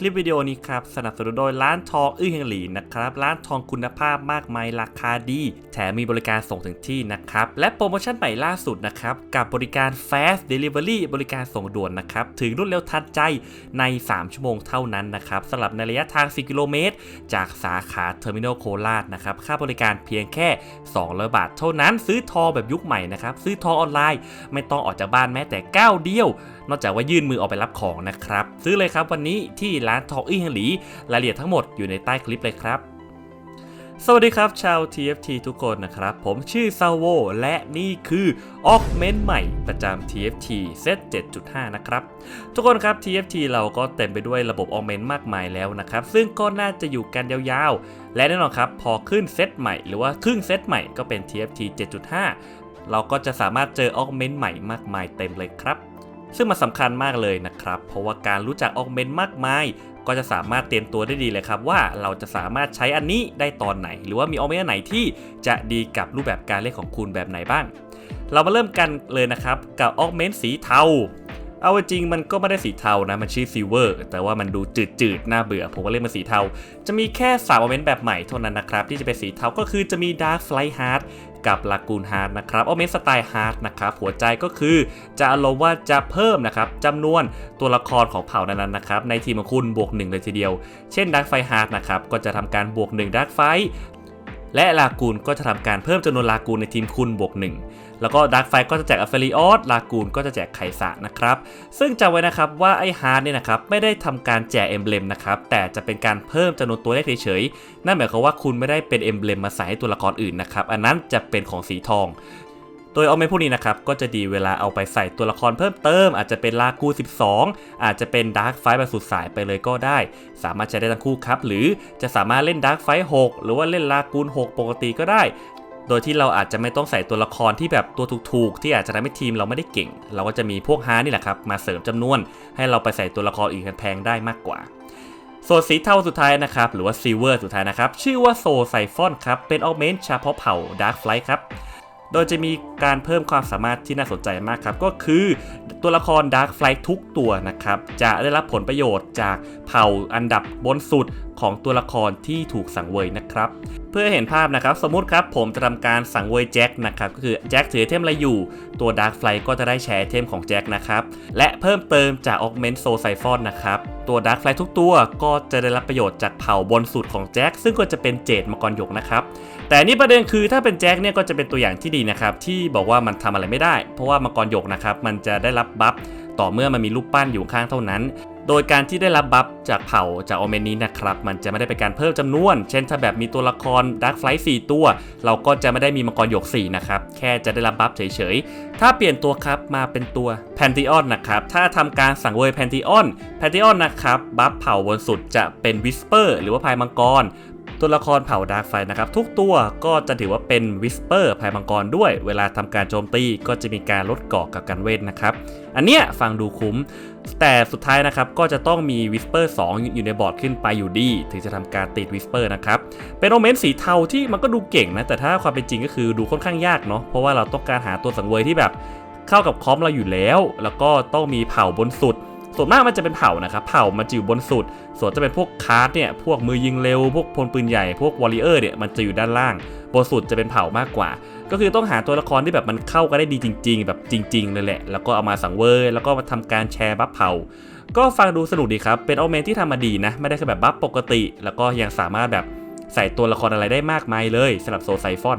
คลิปวิดีโอนี้ครับสนับสนุนโดยร้านทองอื้อเฮงหลีนะครับร้านทองคุณภาพมากมายราคาดี แถมมีบริการส่งถึงที่นะครับ และโปรโมชั่นใหม่ล่าสุดนะครับ กับบริการ Fast Delivery บริการส่งด่วนนะครับ ถึงรวดเร็วทันใจใน 3 ชั่วโมงเท่านั้นนะครับสำหรับในระยะทาง4กิโลเมตร จากสาขาเทอร์มินอลโคราชนะครับค่าบริการเพียงแค่ 200 บาท เท่านั้นซื้อทองแบบยุคใหม่นะครับซื้อทองออนไลน์ ไม่ต้องออกจากบ้านแม้แต่ก้าวเดียว นอกจากว่ายื่นมือออกไปรับของนะครับ ซื้อเลยครับวันนี้ที่ร้านทองอี้เฮงหลีรายละเอียดทั้งหมดอยู่ในใต้คลิปเลยครับสวัสดีครับ ชาว TFT ทุกคนนะครับ ผมชื่อซาโวและนี่คือออกเมนใหม่ประจำ TFT เซต7.5 นะครับ ทุกคนครับ TFT เราก็เต็มไปด้วยระบบออกเมนมากมายแล้วนะครับ ซึ่งก็น่าจะอยู่กันยาวๆ และแน่นอนครับ พอขึ้นเซตใหม่หรือว่าครึ่งเซตใหม่ก็เป็น TFT 7.5 เราก็จะสามารถเจอออกเมนใหม่มากมายเต็มเลยครับ ซึ่งมันสำคัญมากเลยนะครับ เพราะว่าการรู้จักออกเมนมากมาย ก็จะสามารถเตรียมตัวได้ดีเลยครับว่าเราจะสามารถใช้อันนี้ได้ตอนไหน หรือว่ามีออกเมนไหนที่จะดีกับรูปแบบการเล่นของคุณแบบไหนบ้าง เรามาเริ่มกันเลยนะครับกับออกเมนสีเทา เอาจริงมันก็ไม่ได้สีเทานะ มันชื่อซิลเวอร์แต่ว่ามันดูจืดๆ น่าเบื่อ ผมก็เล่นมันสีเทา จะมีแค่3ออเมนต์แบบใหม่เท่านั้นนะครับ ที่จะเป็นสีเทาก็คือจะมี Dark Flight Heart กับลากูนฮาร์ดนะครับออเมนสไตล์ฮาร์ดนะครับ หัวใจก็คือจะอารมณ์ว่าจะเพิ่มนะครับจำนวนตัวละครของเผ่านั้นๆนะครับ ในทีมของคุณบวก 1 เลยทีเดียว เช่น Dark Flight Heart นะครับ ก็จะทำการบวก1 Dark Flight และลากูนก็จะทำการเพิ่มจำนวนลากูนในทีมคุณบวก1แล้วก็ดาร์กไฟก็จะแจกอัฟเฟริออสลากูนก็จะแจกไคสะนะครับ ซึ่งจำไว้นะครับว่าไอฮาร์ดเนี่ยนะครับไม่ได้ทำการแจกเอ็มเบลมนะครับแต่จะเป็นการเพิ่มจำนวนตัวเลขเฉยๆนั่นหมายความว่าคุณไม่ได้เป็นเอ็มเบลมมาใส่ให้ตัวละครอื่นนะครับอันนั้นจะเป็นของสีทอง โดยเอาเมนพวกนี้นะครับก็จะดีเวลาเอาไปใส่ตัวละครเพิ่มเติม อาจจะเป็นลากู 12 อาจจะเป็นดาร์กไฟแบบสุดสายไปเลยก็ได้ สามารถใช้ได้ทั้งคู่ครับ หรือจะสามารถเล่นดาร์กไฟ6หรือว่าเล่นลากูน6 ปกติก็ได้โดยที่เราอาจจะไม่ต้องใส่ตัวละครที่แบบตัวถูกๆ ที่อาจจะทำให้ทีมเราไม่ได้เก่ง เราก็จะมีพวกฮาร์นี่แหละครับ มาเสริมจำนวน ให้เราไปใส่ตัวละครอื่นแพงได้มากกว่าส่วนสีเทาสุดท้ายนะครับ หรือว่าซิลเวอร์สุดท้ายนะครับ ชื่อว่าโซไซฟอนครับ เป็นออเมนต์เฉพาะเผ่าดาร์กไฟครับ โดยจะมีการเพิ่มความสามารถที่น่าสนใจมากครับ ก็คือตัวละคร Dark Flight ทุกตัวนะครับ จะได้รับผลประโยชน์จากเผ่าอันดับบนสุดของตัวละครที่ถูกสังเวยนะครับ เพื่อเห็นภาพนะครับ สมมุติครับผมจะทำการสังเวยแจ็คนะครับ ก็คือแจ็คถือเทมอะไรอยู่ ตัว Dark Flight ก็จะได้แชร์เทมของแจ็คนะครับ และเพิ่มเติมจาก Augment Soul Siphon นะครับ ตัวดาร์คไฟทุกตัวก็จะได้รับประโยชน์จากเผ่าบนสุดของแจ็คซึ่งก็จะเป็นเจดมังกรหยกนะครับ แต่นี่ประเด็นคือถ้าเป็นแจ็คเนี่ยก็จะเป็นตัวอย่างที่ดีนะครับ ที่บอกว่ามันทำอะไรไม่ได้ เพราะว่ามังกรหยกนะครับมันจะได้รับบัฟต่อเมื่อมันมีรูปปั้นอยู่ข้างเท่านั้น โดยการที่ได้รับบัฟจากเผ่าจากโอเมนนี้นะครับ มันจะไม่ได้เป็นการเพิ่มจำนวน เช่นถ้าแบบมีตัวละครดักไฟล์4ตัว เราก็จะไม่ได้มีมังกรหยก 4 นะครับ แค่จะได้รับบัฟเฉยๆ ถ้าเปลี่ยนตัวครับมาเป็นตัวแพนติออนนะครับ ถ้าทำการสั่งเวยแพนติออนแพนติออนนะครับ บัฟเผ่าบนสุดจะเป็นวิสเปอร์หรือว่าพายมังกร ตัวละครเผ่าดาร์กไฟนะครับทุกตัวก็จะถือว่าเป็นวิสเปอร์ภายมังกรด้วย เวลาทำการโจมตีก็จะมีการลดเกาะกับการเวทนะครับ อันเนี้ยฟังดูคุ้ม แต่สุดท้ายนะครับก็จะต้องมีวิสเปอร์2อยู่ในบอร์ดขึ้นไปอยู่ดี ถึงจะทำการติดวิสเปอร์นะครับเป็นโอเมนสีเทาที่มันก็ดูเก่งนะแต่ถ้าความเป็นจริงก็คือดูค่อนข้างยากเนาะเพราะว่าเราต้องการหาตัวสังเวยที่แบบเข้ากับคอมเราอยู่แล้ว แล้วก็ต้องมีเผ่าบนสุด ส่วนมากมันจะเป็นเผ่านะครับ เผ่ามันจะอยู่บนสุด ส่วนจะเป็นพวกคาร์ดเนี่ย พวกมือยิงเร็ว พวกพลปืนใหญ่ พวกวอริเออร์เนี่ย มันจะอยู่ด้านล่าง บนสุดจะเป็นเผ่ามากกว่า ก็คือต้องหาตัวละครที่แบบมันเข้ากันได้ดีจริง ๆ แบบจริงๆเลยแหละ แล้วก็เอามาสังเวยแล้วก็มาทำการแชร์บัฟเผ่า ก็ฟังดูสนุกดีครับ เป็นออเมนที่ทำมาดีนะ ไม่ได้แค่แบบบัฟปกติ แล้วก็ยังสามารถแบบใส่ตัวละครอะไรได้มากมายเลยสำหรับโซไซฟอน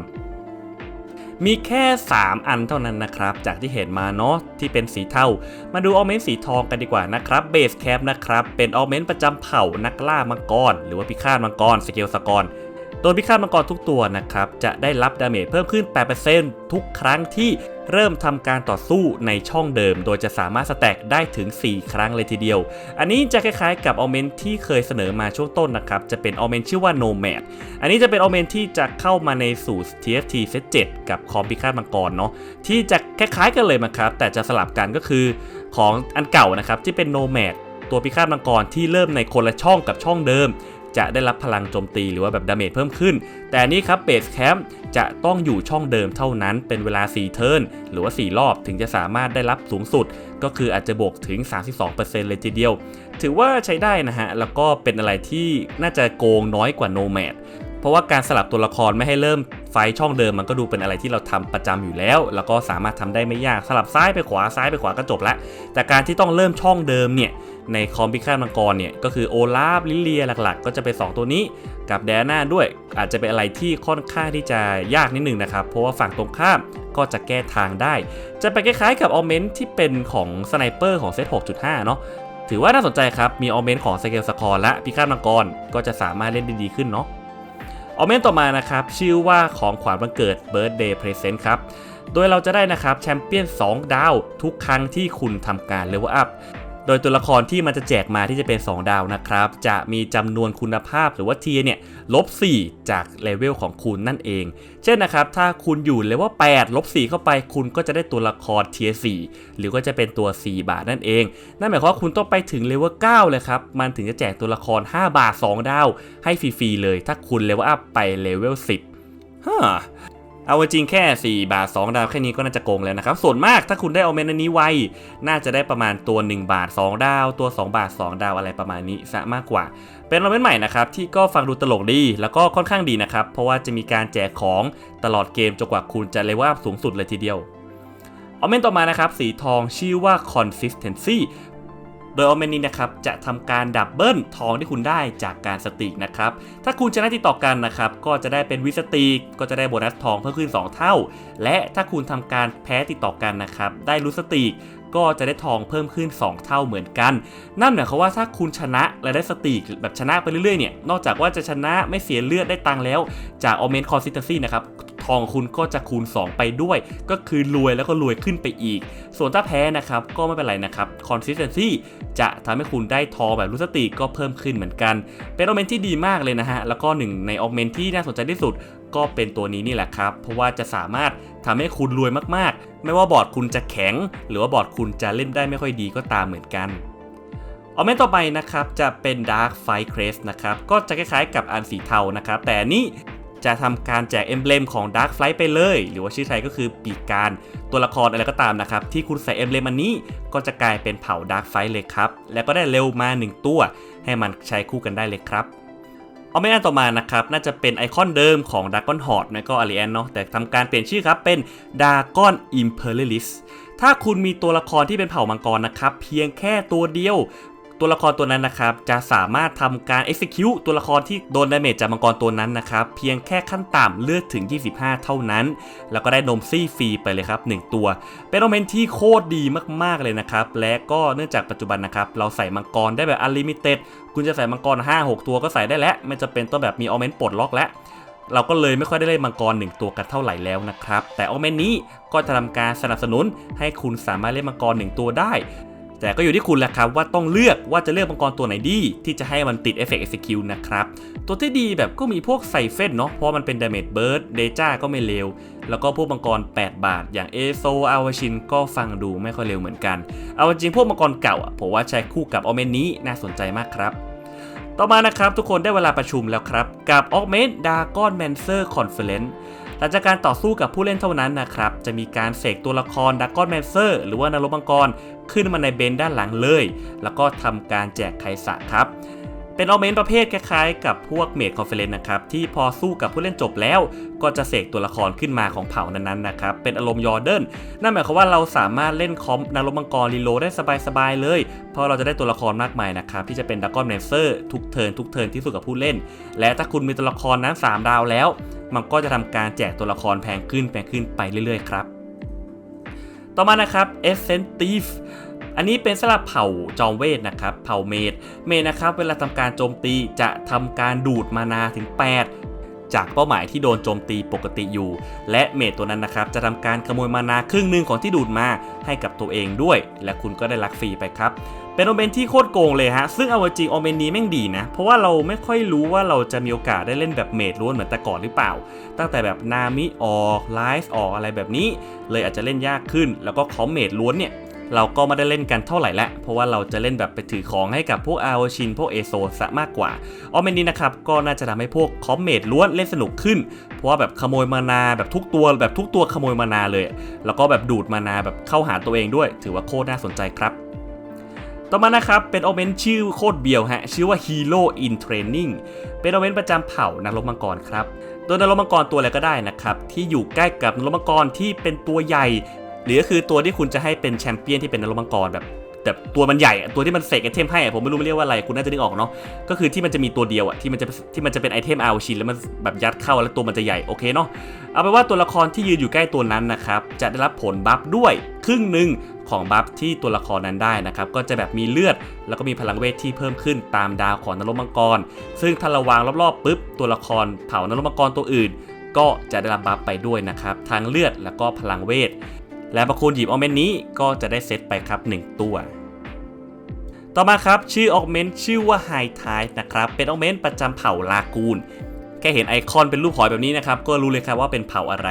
มีแค่ 3 อันเท่านั้นนะครับ จากที่เห็นมาเนาะที่เป็นสีเทา มาดูออเมนสีทองกันดีกว่านะครับเบสแคปนะครับ เป็นออเมนประจำเผ่านักล่ามังกร หรือว่าพิฆาตมังกรสเกลสกรตัวพิฆาตมังกรทุกตัวนะครับ จะได้รับดาเมจเพิ่มขึ้น 8%ทุกครั้งที่ เริ่มทำการต่อสู้ในช่องเดิม โดยจะสามารถสแต็กได้ถึง 4 ครั้งเลยทีเดียว อันนี้จะคล้ายๆกับออเมนที่เคยเสนอมาช่วงต้นนะครับ จะเป็นออเมนชื่อว่า Nomad อันนี้จะเป็นออเมนที่จะเข้ามาในสู่ TFT Set 7กับคอมพิฆาตมังกรเนาะที่จะคล้ายๆกันเลยนะครับ แต่จะสลับกันก็คือของอันเก่านะครับที่เป็น Nomad ตัวพิฆาตมังกรที่เริ่มในคนละช่องกับช่องเดิม จะได้รับพลังโจมตีหรือว่าแบบดาเมจเพิ่มขึ้น แต่นนี้ครับเบสแคมป์จะต้องอยู่ช่องเดิมเท่านั้นเป็นเวลา 4 เทิร์นหรือว่า 4 รอบถึงจะสามารถได้รับสูงสุด ก็คืออาจจะบวกถึง 32%เลยทีเดียว ถือว่าใช้ได้นะฮะ แล้วก็เป็นอะไรที่น่าจะโกงน้อยกว่าโนแมดเพราะว่าการสลับตัวละครไม่ให้เริ่มไฟช่องเดิมมันก็ดูเป็นอะไรที่เราทำประจำอยู่แล้ว แล้วก็สามารถทำได้ไม่ยากสลับซ้ายไปขวาซ้ายไปขวาก็จบละแต่การที่ต้องเริ่มช่องเดิมเนี่ย ในคอมพิฆาตมังกรเนี่ยก็คือโอลาฟลิเลียหลักๆ ก็จะเป็น 2 ตัวนี้กับแดน่าด้วย อาจจะเป็นอะไรที่ค่อนข้างที่จะยากนิดหนึ่งนะครับ เพราะว่าฝั่งตรงข้ามก็จะแก้ทางได้ จะไปคล้ายๆกับออเมนที่เป็นของสไนเปอร์ของเซต6.5 เนาะถือว่าน่าสนใจครับ มีออเมนของสเกลสคอร์และพิฆาตมังกรก็จะสามารถเล่นได้ดีขึ้นเนาะออเมนต่อมานะครับ ชื่อว่าของขวัญวันเกิด Birthday Present ครับโดยเราจะได้นะครับแชมเปี้ยน 2 ดาว ทุกครั้งที่คุณทำการเลเวลอัพ โดยตัวละครที่มันจะแจกมาที่จะเป็น 2 ดาวนะครับ จะมีจำนวนคุณภาพหรือว่าเทียเนี่ยลบ 4 จากเลเวลของคุณนั่นเอง เช่นนะครับ ถ้าคุณอยู่เลเวล8ลบ 4 เข้าไป คุณก็จะได้ตัวละครเทีย4หรือก็จะเป็นตัว 4 บาทนั่นเอง นั่นหมายความว่าคุณต้องไปถึงเลเวล9เลยครับ มันถึงจะแจกตัวละคร 5 บาท 2 ดาว ให้ฟรีๆเลย ถ้าคุณเลเวลอัพไปเลเวล10ฮ่า เอาจริงแค่ 4 บาท 2 ดาวแค่นี้ก็น่าจะโกงแล้วนะครับ ส่วนมากถ้าคุณได้เอาเมนอันนี้ไว น่าจะได้ประมาณตัว 1 บาท 2 ดาว ตัว 2 บาท 2 ดาวอะไรประมาณนี้ซะมากกว่า เป็นโอเมนใหม่นะครับที่ก็ฟังดูตลกดี แล้วก็ค่อนข้างดีนะครับ เพราะว่าจะมีการแจกของตลอดเกมจนกว่าคุณจะเลเวลสูงสุดเลยทีเดียวออเมนต่อมานะครับสีทองชื่อว่า consistency โดยออเมนนี้นะครับจะทำการดับเบิลทองที่คุณได้จากการสติกนะครับ ถ้าคุณชนะติดต่อกันนะครับก็จะได้เป็นวิสติกก็จะได้โบนัสทองเพิ่มขึ้น 2 เท่า และถ้าคุณทำการแพ้ติดต่อกันนะครับได้รู้สติกก็จะได้ทองเพิ่มขึ้น 2 เท่าเหมือนกัน นั่นหมายความว่าถ้าคุณชนะและได้สติกแบบชนะไปเรื่อยๆเนี่ย นอกจากว่าจะชนะไม่เสียเลือดได้ตังแล้ว จากออเมนคอนซิสเทนซีนะครับ องคุณก็จะคูณ 2 ไปด้วย ก็คือรวยแล้วก็รวยขึ้นไปอีก ส่วนถ้าแพ้นะครับก็ไม่เป็นไรนะครับ consistency จะทำให้คุณได้ทองแบบรู้สติก็เพิ่มขึ้นเหมือนกัน เป็นออเมนที่ดีมากเลยนะฮะ แล้วก็หนึ่งในออเมนที่น่าสนใจที่สุดก็เป็นตัวนี้นี่แหละครับ เพราะว่าจะสามารถทำให้คุณรวยมากๆ ไม่ว่าบอร์ดคุณจะแข็ง หรือว่าบอร์ดคุณจะเล่นได้ไม่ค่อยดีก็ตามเหมือนกันออเมนต่อไปนะครับ จะเป็น Dark Fight Crest นะครับ ก็จะคล้ายๆกับอันสีเทานะครับ แต่นนี้ จะทำการแจกเอมเบลมของ Dark Flight ไปเลย หรือว่าชื่อไทยก็คือปีกการตัวละครอะไรก็ตามนะครับ ที่คุณใส่เอมเบลมอันนี้ก็จะกลายเป็นเผ่า Dark Flight เลยครับ แล้วก็ได้เร็วมา 1 ตัว ให้มันใช้คู่กันได้เลยครับเอาไม่นานต่อมานะครับ น่าจะเป็นไอคอนเดิมของ Dragon Horde และก็ a r i a n เนาะแต่ทำการเปลี่ยนชื่อครับเป็น Dragon Imperialist ถ้าคุณมีตัวละครที่เป็นเผ่ามังกรนะครับ เพียงแค่ตัวเดียว ตัวละครตัวนั้นนะครับจะสามารถทำการ execute ตัวละครที่โดนดาเมจจากมังกรตัวนั้นนะครับเพียงแค่ขั้นต่ำเลือดถึง 25 เท่านั้น แล้วก็ได้นมซี่ฟรีไปเลยครับ 1 ตัว เป็นโอเมนที่โคตรดีมากๆเลยนะครับ และก็เนื่องจากปัจจุบันนะครับเราใส่มังกรได้แบบ unlimited คุณจะใส่มังกร 5-6 ตัวก็ใส่ได้แล้วไม่จะเป็นต้องแบบมีออเมนปลดล็อกแล้วเราก็เลยไม่ค่อยได้เล่นมังกร 1 ตัวกันเท่าไหร่แล้วนะครับ แต่โอเมนนี้ก็จะทำการสนับสนุนให้คุณสามารถเล่นมังกร 1 ตัวได้ แต่ก็อยู่ที่คุณแหละครับว่าต้องเลือกว่าจะเลือกมังกรตัวไหนดี ที่จะให้มันติดเอฟเฟกต์ execute นะครับ ตัวที่ดีแบบก็มีพวกไซเฟนเนาะเพราะมันเป็น damage burst เดจ้าก็ไม่เร็วแล้วก็พวกมังกร 8 บาท อย่างเอโซอาวชินก็ฟังดูไม่ค่อยเร็วเหมือนกันเอาจริงพวกมังกรเก่าอะผมว่าใช้คู่กับออเมนนี้น่าสนใจมากครับต่อมานะครับทุกคนได้เวลาประชุมแล้วครับ กับ Augment Dragon Mancer Conference หลังจากการต่อสู้กับผู้เล่นเท่านั้นนะครับ จะมีการเสกตัวละครดักกอนแมนเซอร์หรือว่านรกมังกร ขึ้นมาในเบนด้านหลังเลย แล้วก็ทำการแจกไคสะครับ เป็นออเมนประเภทคล้ายๆ กับพวกเมดคอนเฟลเลนนะครับ ที่พอสู้กับผู้เล่นจบแล้ว ก็จะเสกตัวละครขึ้นมาของเผ่านั้นๆนะครับ เป็นอารมณ์ยอร์เดนนั่นหมายความว่าเราสามารถเล่นคอมนารมังกรรีโลได้สบายๆเลย เพราะเราจะได้ตัวละครมากมายนะครับ ที่จะเป็นดักกอนแมนเซอร์ทุกเทิร์นทุกเทิร์นที่สู้กับผู้เล่น และถ้าคุณมีตัวละครนั้น 3 ดาวแล้ว มันก็จะทำการแจกตัวละครแพงขึ้นแพงขึ้นไปเรื่อยๆครับต่อมานะครับ Essence Thief อันนี้เป็นสลับเผ่าจอมเวทนะครับ เผ่าเมดเมดนะครับ เวลาทำการโจมตีจะทำการดูดมานาถึง 8จากเป้าหมายที่โดนโจมตีปกติอยู่ และเมดตัวนั้นนะครับ จะทำการขโมยมานาครึ่งหนึ่งของที่ดูดมาให้กับตัวเองด้วย และคุณก็ได้ลักฟรีไปครับ เป็นโอเมนที่โคตรโกงเลยฮะ ซึ่งเอาจริงโอเมนนี้แม่งดีนะ เพราะว่าเราไม่ค่อยรู้ว่าเราจะมีโอกาสได้เล่นแบบเมดล้วนเหมือนแต่ก่อนหรือเปล่า ตั้งแต่แบบนามิออกไลฟ์ออกอะไรแบบนี้ เลยอาจจะเล่นยากขึ้น แล้วก็คอมเมดล้วนเนี่ย เราก็ไม่ได้เล่นกันเท่าไหร่ละ เพราะว่าเราจะเล่นแบบไปถือของให้กับพวกอาโอชิน พวกเอโซซะมากกว่าออเมนนี้นะครับ ก็น่าจะทำให้พวกคอมเมดล้วนเล่นสนุกขึ้น เพราะว่าแบบขโมยมานาแบบทุกตัวแบบทุกตัวขโมยมานาเลย แล้วก็แบบดูดมานาแบบเข้าหาตัวเองด้วย ถือว่าโคตรน่าสนใจครับต่อมานะครับ เป็นออเมนชื่อโคตรเบียวฮะ ชื่อว่า Hero in Training เป็นออเมนประจำเผ่านักรบมังกรครับโดยนักมังกรตัวอะไรก็ได้นะครับ ที่อยู่ใกล้กับนักมังกรที่เป็นตัวใหญ่ หรือก็คือตัวที่คุณจะให้เป็นแชมเปี้ยนที่เป็นนักมังกรแบบแบบตัวมันใหญ่ตัวที่มันเสกไอเทมให้ผมไม่รู้มันเรียกว่าอะไรคุณน่าจะนึกออกเนาะก็คือที่มันจะมีตัวเดียวอะที่มันจะที่มันจะเป็นไอเทมอาชินแล้วมันแบบยัดเข้าแล้วตัวมันจะใหญ่โอเคเนาะเอาเป็นว่าตัวละครที่ยืนอยู่ใกล้ตัวนั้นนะครับจะได้รับผลบัฟด้วยครึ่งหนึ่งของบัฟที่ตัวละครนั้นได้นะครับก็จะแบบมีเลือด แล้วก็มีพลังเวทที่เพิ่มขึ้นตามดาวของนรกมังกร ซึ่งถ้าเราวางรอบๆปุ๊บตัวละครเผานรกมังกรตัวอื่น ก็จะได้รับบัฟไปด้วยนะครับทั้งเลือดแล้วก็พลังเวท และประคุณหยิบออกเมนนี้ก็จะได้เซตไปครับ 1 ตัว ต่อมาครับชื่อออกเมนชื่อว่าไฮทายนะครับ เป็นออกเมนประจำเผ่าลากูนแค่เห็นไอคอนเป็นรูปหอยแบบนี้นะครับ ก็รู้เลยครับว่าเป็นเผ่าอะไร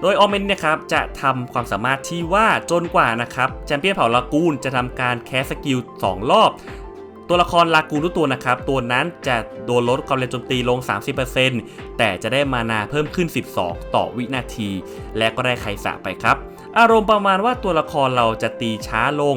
โดยออเมนนะครับจะทำความสามารถที่ว่าจนกว่านะครับแชมเปี้ยนเผ่าลากูนจะทำการแคสสกิล2รอบ ตัวละครลากูนทุกตัวนะครับ ตัวนั้นจะโดนลดความเร็วโจมตีลง 30%แต่จะได้มานาเพิ่มขึ้น 12 ต่อวินาที และก็ได้ไคสะไปครับ อารมณ์ประมาณว่าตัวละครเราจะตีช้าลง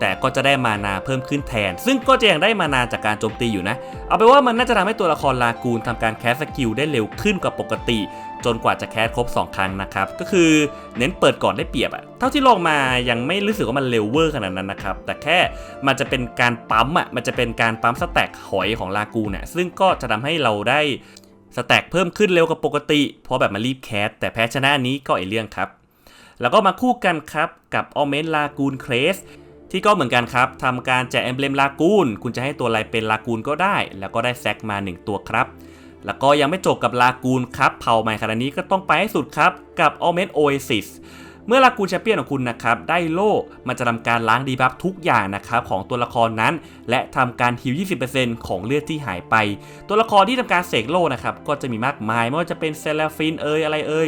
แต่ก็จะได้มานาเพิ่มขึ้นแทน ซึ่งก็จะยังได้มานาจากการโจมตีอยู่นะ เอาไปว่ามันน่าจะทำให้ตัวละครลากูนทำการแคสสกิลได้เร็วขึ้นกว่าปกติ จนกว่าจะแคสครบ 2 ครั้งนะครับ ก็คือเน้นเปิดก่อนได้เปรียบอะเท่าที่ลองมายังไม่รู้สึกว่ามันเร็วเวอร์ขนาดนั้นนะครับ แต่แค่มันจะเป็นการปั๊มอะมันจะเป็นการปั๊มสแต็กหอยของลากูนอะซึ่งก็จะทำให้เราได้สแต็กเพิ่มขึ้นเร็วกว่าปกติ เพราะแบบมารีบแคสแต่แพ้ชนะนี้ก็ไอเรื่องครับ แล้วก็มาคู่กันครับกับออเมนลากูนเครสที่ก็เหมือนกันครับทำการแจกเอมเบลมลากูนคุณจะให้ตัวอะไรเป็นลากูนก็ได้ แล้วก็ได้แซกมา 1 ตัวครับ แล้วก็ยังไม่จบกับลากูนครับเผ่าใหม่ขนาดนี้ก็ต้องไปให้สุดครับกับออเมนโอเอซิสเมื่อลากูนแชมเปี้ยนของคุณนะครับได้โล่มันจะทำการล้างดีบัฟทุกอย่างนะครับของตัวละครนั้น และทำการฮิว 20%ของเลือดที่หายไป ตัวละครที่ทำการเสกโล่นะครับก็จะมีมากมายไม่ว่าจะเป็นเซลฟินเอยอะไรเอย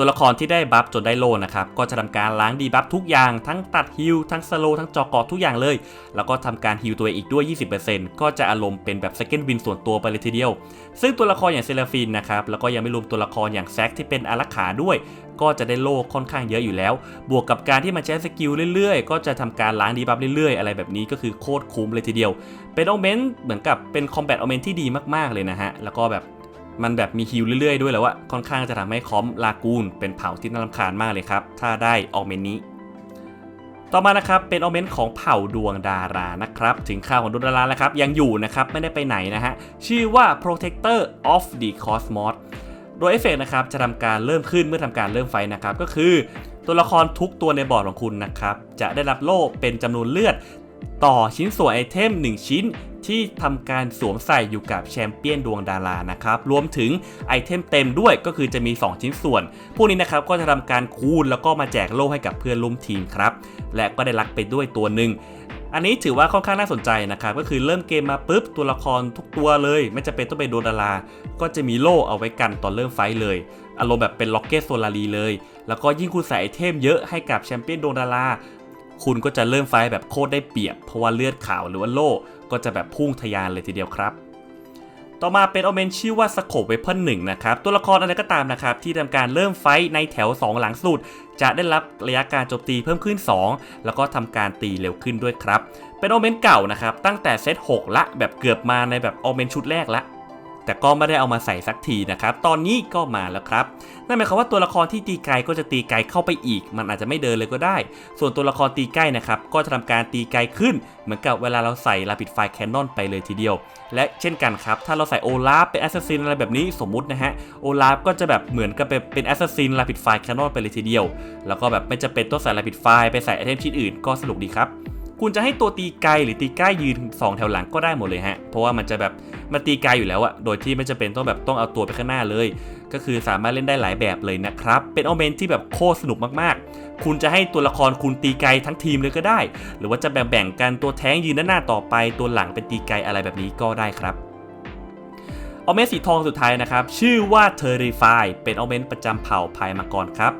ตัวละครที่ได้บัฟจนได้โลนะครับก็จะทำการล้างดีบัฟทุกอย่างทั้งตัดฮิลทั้งสโลทั้งจอกอทุกอย่างเลย แล้วก็ทำการฮิลตัวเองอีกด้วย 20%ก็จะอารมณ์เป็นแบบเซคันด์วินส่วนตัวไปเลยทีเดียว ซึ่งตัวละครอย่างเซเลฟินนะครับแล้วก็ยังไม่รวมตัวละครอย่างแซกที่เป็นอารักขาด้วยก็จะได้โลค่อนข้างเยอะอยู่แล้ว บวกกับการที่มันใช้สกิลเรื่อยๆ ก็จะทำการล้างดีบัฟเรื่อยๆ อะไรแบบนี้ก็คือโคตรคุ้มเลยทีเดียว เป็นออเมนเหมือนกับเป็นคอมแบทออเมนที่ดีมากๆเลยนะฮะ แล้วก็แบบ มันแบบมีฮิลเรื่อยๆด้วยแล้วว่าค่อนข้างจะทำให้คอมลากูนเป็นเผ่าที่น่ารำคาญมากเลยครับ ถ้าได้ออกเมนนี้ ต่อมานะครับเป็นออเมนของเผ่าดวงดารานะครับ ถึงข่าวของดวงดาราแล้วครับ ยังอยู่นะครับ ไม่ได้ไปไหนนะฮะ ชื่อว่า Protector of the Cosmos โดยเอฟเฟกต์นะครับจะทำการเริ่มขึ้นเมื่อทำการเริ่มไฟนะครับก็คือ ตัวละครทุกตัวในบอร์ดของคุณนะครับจะได้รับโล่เป็นจำนวนเลือด ต่อชิ้นส่วนไอเทม 1 ชิ้นที่ทำการสวมใส่อยู่กับแชมเปี้ยนดวงดารานะครับ รวมถึงไอเทมเต็มด้วยก็คือจะมี 2 ชิ้นส่วน พวกนี้นะครับก็จะทำการคูณแล้วก็มาแจกโล่ให้กับเพื่อนร่วมทีมครับ และก็ได้ลักไปด้วยตัวหนึ่งอันนี้ถือว่าค่อนข้างน่าสนใจนะครับ ก็คือเริ่มเกมมาปุ๊บตัวละครทุกตัวเลย ไม่จะเป็นต้องเป็นดวงดารา ก็จะมีโล่เอาไว้กันตอนเริ่มไฟเลย อารมณ์แบบเป็นล็อกเก็ตโซลารีเลย แล้วก็ยิ่งคุณใส่ไอเทมเยอะให้กับแชมเปี้ยนดวงดารา คุณก็จะเริ่มไฟแบบโคตรได้เปรียบ เพราะว่าเลือดขาวหรือว่าโล่ก็จะแบบพุ่งทะยานเลยทีเดียวครับ ต่อมาเป็นออเมนชื่อว่าสโคปเวเพิลหนึ่งนะครับ ตัวละครอะไรก็ตามนะครับ ที่ทำการเริ่มไฟในแถว 2 หลังสุด จะได้รับระยะการโจมตีเพิ่มขึ้น 2 แล้วก็ทำการตีเร็วขึ้นด้วยครับ เป็นออเมนเก่านะครับตั้งแต่เซต6ละแบบเกือบมาในแบบออเมนชุดแรกละ แต่ก็ไม่ได้เอามาใส่สักทีนะครับ ตอนนี้ก็มาแล้วครับ นั่นหมายความว่าตัวละครที่ตีไกลก็จะตีไกลเข้าไปอีก มันอาจจะไม่เดินเลยก็ได้ ส่วนตัวละครตีใกล้นะครับ ก็จะทำการตีไกลขึ้น เหมือนกับเวลาเราใส่ลาปิดไฟแคนนอนไปเลยทีเดียว และเช่นกันครับ ถ้าเราใส่โอลาฟเป็นแอสซัสซินอะไรแบบนี้สมมุตินะฮะ โอลาฟก็จะแบบเหมือนกับเป็นแอสซัสซินลาปิดไฟแคนนอนไปเลยทีเดียว แล้วก็แบบไม่จะเป็นต้องใส่ลาปิดไฟไปใส่ไอเทมชิ้นอื่นก็สนุกดีครับ คุณจะให้ตัวตีไกลหรือตีใกล้ยืน 2 แถวหลังก็ได้หมดเลยฮะ เพราะว่ามันจะแบบมันตีไกลอยู่แล้วอะโดยที่ไม่จำเป็นต้องแบบต้องเอาตัวไปข้างหน้าเลย ก็คือสามารถเล่นได้หลายแบบเลยนะครับ เป็นออเมนที่แบบโคตรสนุกมากๆ คุณจะให้ตัวละครคุณตีไกลทั้งทีมเลยก็ได้ หรือว่าจะแบ่งๆกันตัวแท้งยืนด้านหน้าต่อไป ตัวหลังเป็นตีไกลอะไรแบบนี้ก็ได้ครับออเมนสีทองสุดท้ายนะครับ ชื่อว่า Terrify เป็นออเมนประจำเผ่าพายมังกรครับ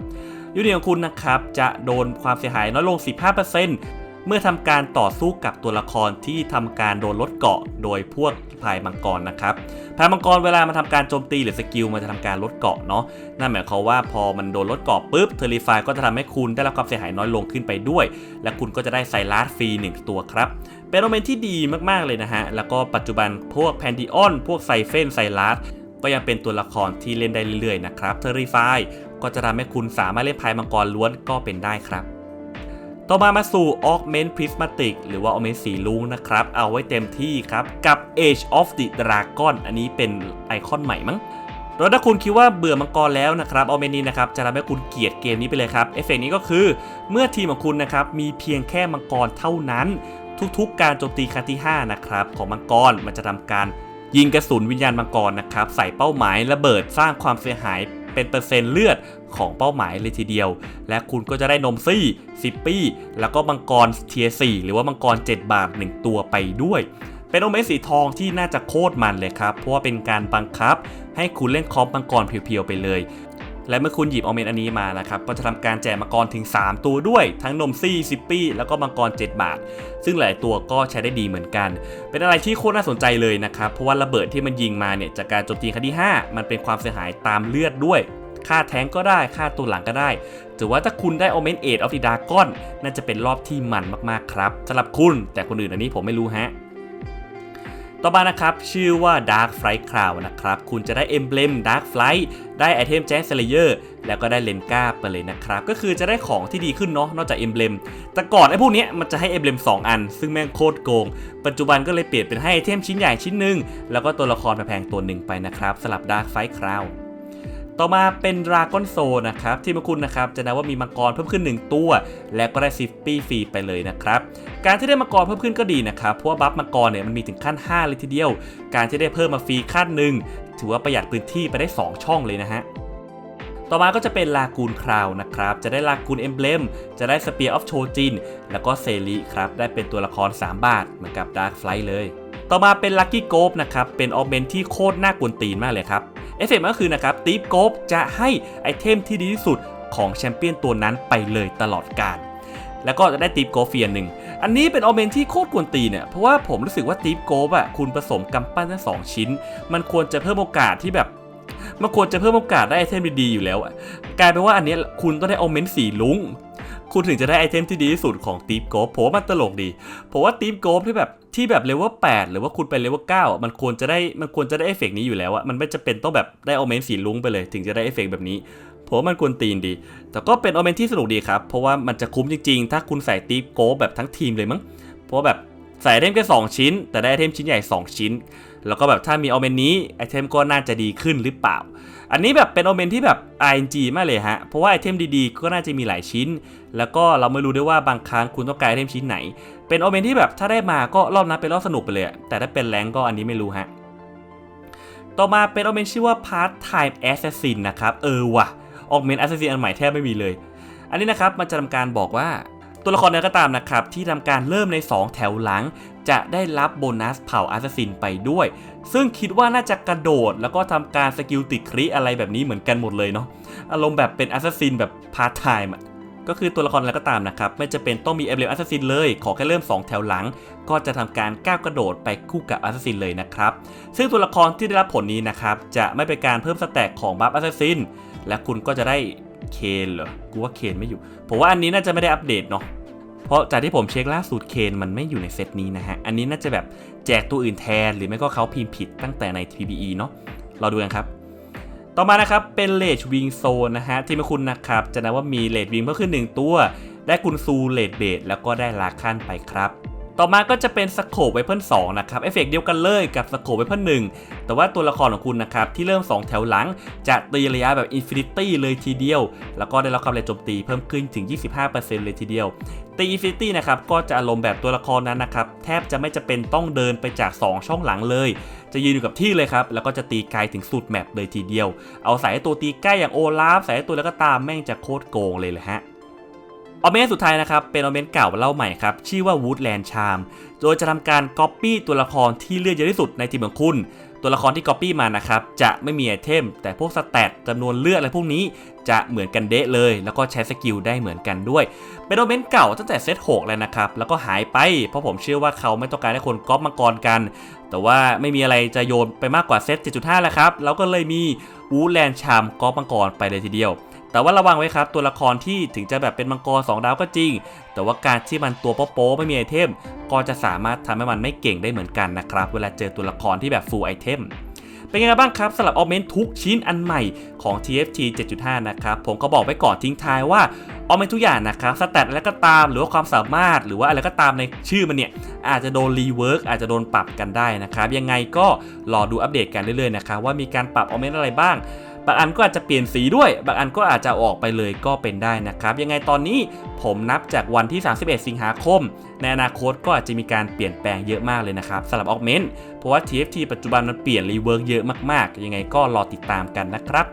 ยูนิตของคุณนะครับจะโดนความเสียหายน้อยลง 15% เมื่อทำการต่อสู้กับตัวละครที่ทำการโดนลดเกาะโดยพวกพายมังกรนะครับพายมังกรเวลามันทำการโจมตีหรือสกิลมันจะทำการลดเกาะเนาะนั่นหมายความว่าพอมันโดนลดเกาะปุ๊บเทอร์ริฟายก็จะทำให้คุณได้รับความเสียหายน้อยลงขึ้นไปด้วย และคุณก็จะได้ไซรัสฟรี1ตัวครับเป็นโอเมนที่ดีมากๆเลยนะฮะแล้วก็ปัจจุบันพวกแพนดิออนพวกไซเฟนไซรัสก็ยังเป็นตัวละครที่เล่นได้เรื่อยๆนะครับเทอร์ริฟายก็จะทำให้คุณสามารถเล่นพายมังกรล้วนก็เป็นได้ครับ ต่อมามาสู่ Augment Prismatic หรือว่า Augment สีลุงนะครับ เอาไว้เต็มที่ครับ กับ Age of the Dragon อันนี้เป็นไอคอนใหม่มั้งแล้วถ้าคุณคิดว่าเบื่อมังกรแล้วนะครับเอาเมนนี้นะครับจะทำให้คุณเกลียดเกมนี้ไปเลยครับ เอฟเฟกนี้ก็คือ เมื่อทีมของคุณนะครับมีเพียงแค่มังกรเท่านั้น ทุกๆ การโจมตีครั้งที่ 5 นะครับ ของมังกรมันจะทำการยิงกระสุนวิญญาณมังกรนะครับ ใส่เป้าหมายระเบิดสร้างความเสียหายเป็นเปอร์เซ็นต์เลือด ของเป้าหมายเลยทีเดียว และคุณก็จะได้นมซี่ซิปปี้ แล้วก็มังกรเทียสี่หรือว่ามังกร 7 บาท 1 ตัวไปด้วย เป็นโอเมนสีทองที่น่าจะโคตรมันเลยครับ เพราะว่าเป็นการบังคับ ให้คุณเล่นคอมมังกรเพียวๆไปเลยและเมื่อคุณหยิบออเมนอันนี้มานะครับก็จะทำการแจกมังกรถึง 3 ตัวด้วย ทั้งนมซี่ซิปปี้แล้วก็มังกร 7 บาท ซึ่งหลายตัวก็ใช้ได้ดีเหมือนกัน เป็นอะไรที่โคตรน่าสนใจเลยนะครับ เพราะว่าระเบิดที่มันยิงมาเนี่ยจากการโจมตีครั้งที่ 5 มันเป็นความเสียหายตามเลือดด้วย ค่าแทงก็ได้ค่าตัวหลังก็ได้ ถือว่าถ้าคุณได้โอเมนเอ e ออฟดิดากอนน่าจะเป็นรอบที่มันมากๆครับสำหรับคุณแต่คนอื่นอันนี้ผมไม่รู้ฮะต่อมานะครับ ชื่อว่า Dark Flight Cloud นะครับ คุณจะได้ Emblem Dark Flight ได้ไอเทม Jack Slayer แล้วก็ได้เลนก้าไปเลยนะครับ ก็คือจะได้ของที่ดีขึ้นเนาะนอกจาก Emblem แต่ก่อนไอ้พวกนี้มันจะให้ Emblem 2 อัน ซึ่งแม่งโคตรโกง ปัจจุบันก็เลยเปลี่ยนเป็นให้ไอเทมชิ้นใหญ่ชิ้นหนึ่งแล้วก็ตัวละครแพงๆตัวหนึ่งไปนะครับสลับ Dark Flight Cloud ต่อมาเป็น Dragon Soul นะครับที่มคุณนะครับจะนับว่ามีมังกรเพิ่มขึ้น 1 ตัว และก็ได้ซิฟปี้ฟรีไปเลยนะครับการที่ได้มังกรเพิ่มขึ้นก็ดีนะครับเพราะว่าบัฟมังกรเนี่ยมันมีถึงขั้น 5 เลยทีเดียว การที่ได้เพิ่มมาฟรีขั้นหนึ่งถือว่าประหยัดพื้นที่ไปได้ 2 ช่องเลยนะฮะต่อมาก็จะเป็นลากูนคราวนะครับ จะได้ลากูนเอมเบลม จะได้สเปียร์ออฟโชจิน แล้วก็เซริครับ ได้เป็นตัวละคร 3 บาท เหมือนกับดาร์ f ไฟเลย ต่อมาเป็นลั c กี้โก e นะครับ เป็นออเมนที่โคตรน่ากวนตีนมากเลยครับ เอฟเฟกต์ก็คือนะครับตีฟโก e จะให้ไอเทมที่ดีที่สุดของแชมเปี้ยนตัวนั้นไปเลยตลอดกาลแล้วก็จะได้ตีฟโกเฟียนหนึ่ง อันนี้เป็นออเมนที่โคตรกวนตีเนี่ย เพราะว่าผมรู้สึกว่าตีฟโกบอะคุณผสมกำปั้นทั้งสองชิ้น มันควรจะเพิ่มโอกาสที่แบบมันควรจะเพิ่มโอกาสได้ไอเทมดีๆอยู่แล้วกลายเป็นว่าอันนี้คุณต้องได้ออเมนสีลุง คุณถึงจะได้ไอเทมที่ดีที่สุดของตีฟโกบผมว่ามันตลกดีผมว่าตีฟโกบที่แบบที่แบบเลเวล8หรือว่าคุณไปเลเวล9มันควรจะได้มันควรจะได้เอฟเฟกต์นี้อยู่แล้วอะมันไม่จะเป็นต้องแบบได้ออเมนสีลุ้งไปเลย ถึงจะได้เอฟเฟกต์แบบนี้ผมว่ามันกวนตีนดี แต่ก็เป็นออเมนที่สนุกดีครับ เพราะว่ามันจะคุ้มจริงๆ ถ้าคุณใส่ตีฟโกแบบทั้งทีมเลยมั้งเพราะว่าแบบใส่ไอเทมแค่2ชิ้น แต่ได้ไอเทมชิ้นใหญ่ 2 ชิ้น แล้วก็แบบถ้ามีออเมนนี้ไอเทมก็น่าจะดีขึ้นหรือเปล่า อันนี้แบบเป็นออเมนที่แบบ RNG มากเลยฮะ เพราะว่าไอเทมดีๆ ก็น่าจะมีหลายชิ้น แล้วก็เราไม่รู้ด้วยว่าบางครั้งคุณต้องการไอเทมชิ้นไหน เป็นออเมนที่แบบถ้าได้มาก็รอบนั้นเป็นรอบสนุกไปเลย แต่ถ้าเป็นแรงก็อันนี้ไม่รู้ฮะ ต่อมาเป็นออเมนชื่อว่า Part Time Assassin นะครับ เออว่ะออกเมน Assassin อันใหม่แทบไม่มีเลย อันนี้นะครับมันจะทำการบอกว่าตัวละครใดก็ตามนะครับที่ทำการเริ่มใน 2 แถวหลัง จะได้รับโบนัสเผ่า Assassin ไปด้วย ซึ่งคิดว่าน่าจะกระโดด แล้วก็ทำการสกิลติดคริอะไรแบบนี้เหมือนกันหมดเลยเนาะอารมณ์แบบเป็น Assassin แบบ Part Time อะก็คือตัวละครอะไรก็ตามนะครับ ไม่จะเป็นต้องมีเอเบล Assassin เลย ขอแค่เริ่ม 2 แถวหลัง ก็จะทำการก้าวกระโดดไปคู่กับ Assassin เลยนะครับ ซึ่งตัวละครที่ได้รับผลนี้นะครับ จะไม่เป็นการเพิ่มสแต็กของบัฟ Assassin และคุณก็จะได้เคนเหรอกูว่าเคนไม่อยู่ผมว่าอันนี้น่าจะไม่ได้อัปเดตเนาะ เพราะจากที่ผมเช็คล่าสุดเคนมันไม่อยู่ในเซตนี้นะฮะ อันนี้น่าจะแบบแจกตัวอื่นแทน หรือไม่ก็เขาพิมพ์ผิดตั้งแต่ใน PBE เนาะเราดูกันครับ ต่อมานะครับเป็นเลดวิงโซนนะฮะ ที่เมื่อคุณนะครับ จะนับว่ามีเลดวิงเพิ่มขึ้น 1 ตัว ได้กุนซูเลดเบดแล้วก็ได้ลาขั้นไปครับ ต่อมาก็จะเป็นสโคปไวเพิล2นะครับเอฟเฟกเดียวกันเลยกับสโคปไวเพิล1แต่ว่าตัวละครของคุณนะครับที่เริ่ม 2 แถวหลัง จะตีระยะแบบอินฟินิตี้เลยทีเดียว แล้วก็ได้รับความเร็วโจมตีเพิ่มขึ้นถึง 25%เลยทีเดียวตีอินฟินิตี้นะครับก็จะอารมณ์แบบตัวละครนั้นนะครับแทบจะไม่จะเป็นต้องเดินไปจาก 2 ช่องหลังเลย จะยืนอยู่กับที่เลยครับแล้วก็จะตีไกลถึงสุดแมปเลยทีเดียว เอาสายตัวตีใกล้อย่างโอลาฟสายตัวแล้วก็ตามแม่งจะโคตรโกงเลยแหละฮะ ออเมนสุดท้ายนะครับ เป็นออเมนเก่าเล่าใหม่ครับ ชื่อว่า Woodland Charm โดยจะทำการก๊อปปี้ตัวละครที่เลือกเยอะที่สุดในทีมของคุณ ตัวละครที่ก๊อปปี้มานะครับ จะไม่มีไอเทม แต่พวกสแตทจำนวนเลือดอะไรพวกนี้ จะเหมือนกันเดะเลย แล้วก็ใช้สกิลได้เหมือนกันด้วย เป็นโอเมนเก่าตั้งแต่เซต6เลยนะครับ แล้วก็หายไป เพราะผมเชื่อว่าเขาไม่ต้องการให้คนก๊อปมังกรกัน แต่ว่าไม่มีอะไรจะโยนไปมากกว่าเซต7.5แล้วครับ แล้วก็เลยมีวูแลนชามก๊อปมังกรไปเลยทีเดียว แต่ว่าระวังไว้ครับ ตัวละครที่ถึงจะแบบเป็นมังกร2ดาวก็จริง แต่ว่าการที่มันตัวโป๊ะไม่มีไอเทม ก็จะสามารถทำให้มันไม่เก่งได้เหมือนกันนะครับ เวลาเจอตัวละครที่แบบฟูลไอเทมเป็นไงบ้างครับสำหรับออเมนทุกชิ้นอันใหม่ของ TFT 7.5 นะครับ ผมก็บอกไว้ก่อนทิ้งท้ายว่าออเมนทุกอย่างนะครับสแตทอะไรก็ตามหรือว่าความสามารถหรือว่าอะไรก็ตามในชื่อมันเนี่ย อาจจะโดนรีเวิร์กอาจจะโดนปรับกันได้นะครับ ยังไงก็รอดูอัปเดตกันเรื่อยๆนะครับว่ามีการปรับออเมนอะไรบ้าง บางอันก็อาจจะเปลี่ยนสีด้วย บางอันก็อาจจะออกไปเลยก็เป็นได้นะครับ ยังไงตอนนี้ผมนับจากวันที่ 31 สิงหาคม ในอนาคตก็อาจจะมีการเปลี่ยนแปลงเยอะมากเลยนะครับสำหรับออกเมนต์เพราะว่า TFT ปัจจุบันมันเปลี่ยนรีเวิร์กเยอะมากๆ ยังไงก็รอติดตามกันนะครับ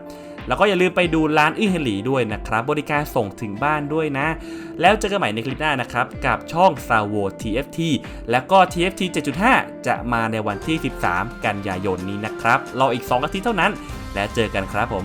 แล้วก็อย่าลืมไปดูร้านอื้อเฮลีด้วยนะครับ บริการส่งถึงบ้านด้วยนะ แล้วเจอกันใหม่ในคลิปหน้านะครับ กับช่อง s a w o TFT แล้วก็ TFT 7.5 จะมาในวันที่ 13 กันยายนนี้นะครับ รออีก 2 อาทิตย์เท่านั้น และเจอกันครับผม